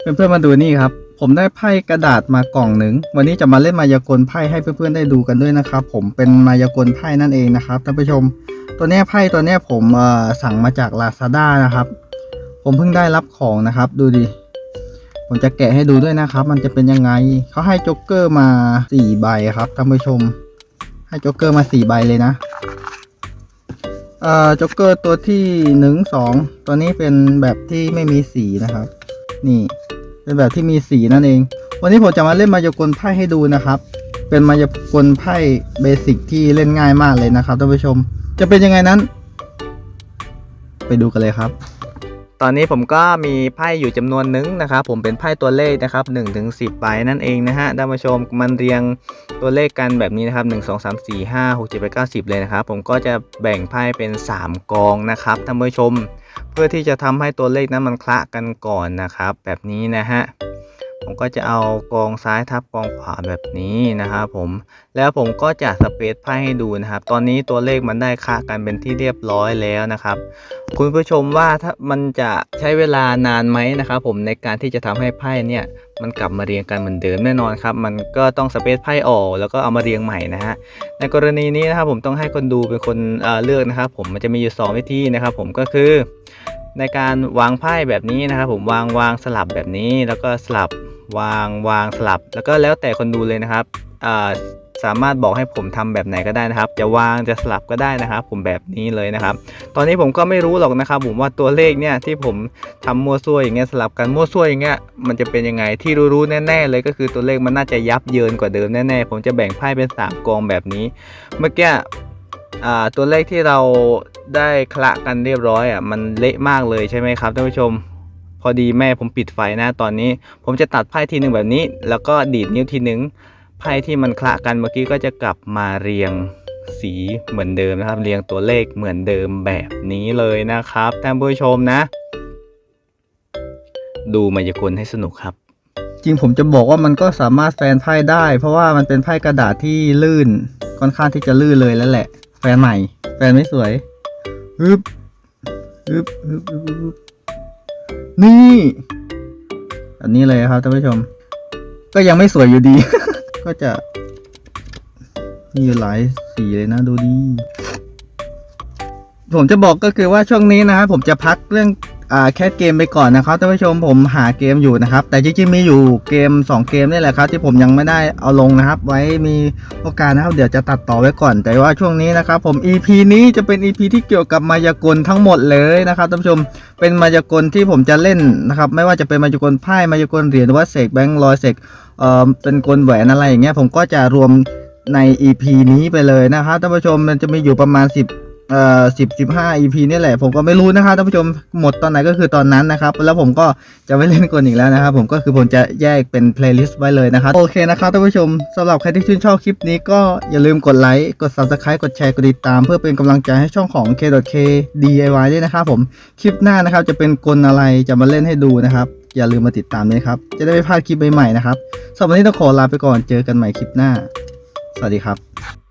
เพื่อนๆมาดูนี่ครับ ผมได้ไพ่กระดาษมากล่องหนึ่ง วันนี้จะมาเล่นมายากลไพ่ให้เพื่อนๆได้ดูกันด้วยนะครับ ผมเป็นมายากลไพ่นั่นเองนะครับท่านผู้ชม ตัวนี้ไพ่ตัวนี้ผมสั่งมาจาก Lazada นะครับ ผมเพิ่งได้รับของนะครับ ดูดิ ผมจะแกะให้ดูด้วยนะครับ มันจะเป็นยังไง เขาให้จ็กเกอร์มาสี่ใบครับท่านผู้ชม ให้จ็กเกอร์มาสี่ใบเลยนะเอ่อจ็กเกอร์ตัวที่หนึ่งสองตัวนี้เป็นแบบที่ไม่มีสีนะครับ นี่เป็นแบบที่มีสีนั่นเอง วันนี้ผมจะมาเล่นมายากลไพ่ให้ดูนะครับ เป็นมายากลไพ่เบสิกที่เล่นง่ายมากเลยนะครับท่านผู้ชม จะเป็นยังไงนั้น ไปดูกันเลยครับ ตอนนี้ผมก็มีไพ่อยู่จำนวนหนึงนะครับ ผมเป็นไพ่ตัวเลขนะครับ1ถึงสิบใบนั่นเองนะฮะท่านผู้ชมมันเรียงตัวเลขกันแบบนี้นะครับ 1 2 3 4 5 6 7 8 9 10 เลยนะครับ ผมก็จะแบ่งไพ่เป็น 3 กองนะครับท่านผู้ชม เพื่อที่จะทำให้ตัวเลขนั้นมันคละกันก่อนนะครับ แบบนี้นะฮะ ผมก็จะเอากองซ้ายทับกองขวาแบบนี้นะครับผมแล้วผมก็จะสเปซไพ่ให้ดูนะครับ ตอนนี้ตัวเลขมันได้คละกันเป็นที่เรียบร้อยแล้วนะครับ คุณผู้ชมว่าถ้ามันจะใช้เวลานานไหมนะครับผมในการที่จะทำให้ไพ่เนี่ยมันกลับมาเรียงกันเหมือนเดิมแน่นอนครับ มันก็ต้องสเปซไพ่ออกแล้วก็เอามาเรียงใหม่นะฮะ ในกรณีนี้นะครับผมต้องให้คนดูเป็นคนเเลือกนะครับ ผมมันจะมีอยู่ 2 วิธีนะครับ ผมก็คือ ในการวางไพ่แบบนี้นะครับ ผมวางวางสลับแบบนี้แล้วก็สลับ วางวางสลับ แล้วก็แล้วแต่คนดูเลยนะครับสามารถบอกให้ผมทำแบบไหนก็ได้นะครับจะวางจะสลับก็ได้นะครับ ผมแบบนี้เลยนะครับ ตอนนี้ผมก็ไม่รู้หรอกนะครับ ผมว่าตัวเลขเนี่ยที่ผมทำมั่วซั่วอย่างเงี้ยสลับกันมั่วซั่วอย่างเงี้ยมันจะเป็นยังไงที่รู้ๆแน่ๆเลยก็คือตัวเลขมันน่าจะยับเยินกว่าเดิมแน่ๆผมจะแบ่งไพ่เป็นสามกองแบบนี้ เมื่อกี้ตัวเลขที่เราได้คละกันเรียบร้อยอะมันเละมากเลยใช่ไหมครับท่านผู้ชม พอดีแม่ผมปิดไฟนะตอนนี้ ผมจะตัดไพ่ทีหนึ่งแบบนี้ แล้วก็ดีดนิ้วทีหนึ่งไพ่ที่มันคละกันเมื่อกี้ก็จะกลับมาเรียงสีเหมือนเดิมนะครับ เรียงตัวเลขเหมือนเดิมแบบนี้เลยนะครับท่านผู้ชมนะ ดูมายากลให้สนุกครับ จริงผมจะบอกว่ามันก็สามารถแฟนไพ่ได้ เพราะว่ามันเป็นไพ่กระดาษที่ลื่นค่อนข้างที่จะลื่นเลยแล้วแหละ แฟนใหม่ แฟนไม่สวยฮึบฮึบฮึบฮึบฮึบ นี่อันนี้เลยครับท่านผู้ชม ก็ยังไม่สวยอยู่ดี ก็จะ มีอยู่หลายสีเลยนะดูดี ผมจะบอกก็คือว่าช่วงนี้นะครับผมจะพักเรื่อง แคสเกมไปก่อนนะครับท่านผู้ชมผมหาเกมอยู่นะครับ แต่จริงๆมีอยู่เกม 2 เกมนี่แหละครับ ที่ผมยังไม่ได้เอาลงนะครับ ไว้มีโอกาสนะครับ เดี๋ยวจะตัดต่อไว้ก่อน แต่ว่าช่วงนี้นะครับ ผม EP นี้จะเป็น EP ที่เกี่ยวกับมายากลทั้งหมดเลยนะครับท่านผู้ชมเป็นมายากลที่ผมจะเล่นนะครับ ไม่ว่าจะเป็นมายากลไพ่มายากลเหรียญหรือว่าเสกแบงค์ลอยเสกเอ่อเป็นกลแหวนอะไรอย่างเงี้ยผมก็จะรวมใน EP นี้ไปเลยนะครับท่านผู้ชมมันจะมีอยู่ประมาณ 10 เอ่อสิบสิบห้า EP นี่แหละ ผมก็ไม่รู้นะครับท่านผู้ชมหมดตอนไหนก็คือตอนนั้นนะครับ แล้วผมก็จะไม่เล่นกลอีกแล้วนะครับ ผมก็คือผมจะแยกเป็น playlist ไว้เลยนะครับ โอเคนะครับท่านผู้ชมสำหรับใครที่ชื่นชอบคลิปนี้ก็อย่าลืมกดไลค์กด subscribe กดแชร์กดติดตาม เพื่อเป็นกำลังใจให้ช่องของ K.K DIY ด้วยนะครับผมคลิปหน้านะครับจะเป็นกลอะไรจะมาเล่นให้ดูนะครับ อย่าลืมมาติดตามด้วยครับจะได้ไม่พลาดคลิปใหม่ๆนะครับสำหรับวันนี้ต้องขอลาไปก่อนเจอกันใหม่คลิปหน้า สวัสดีครับ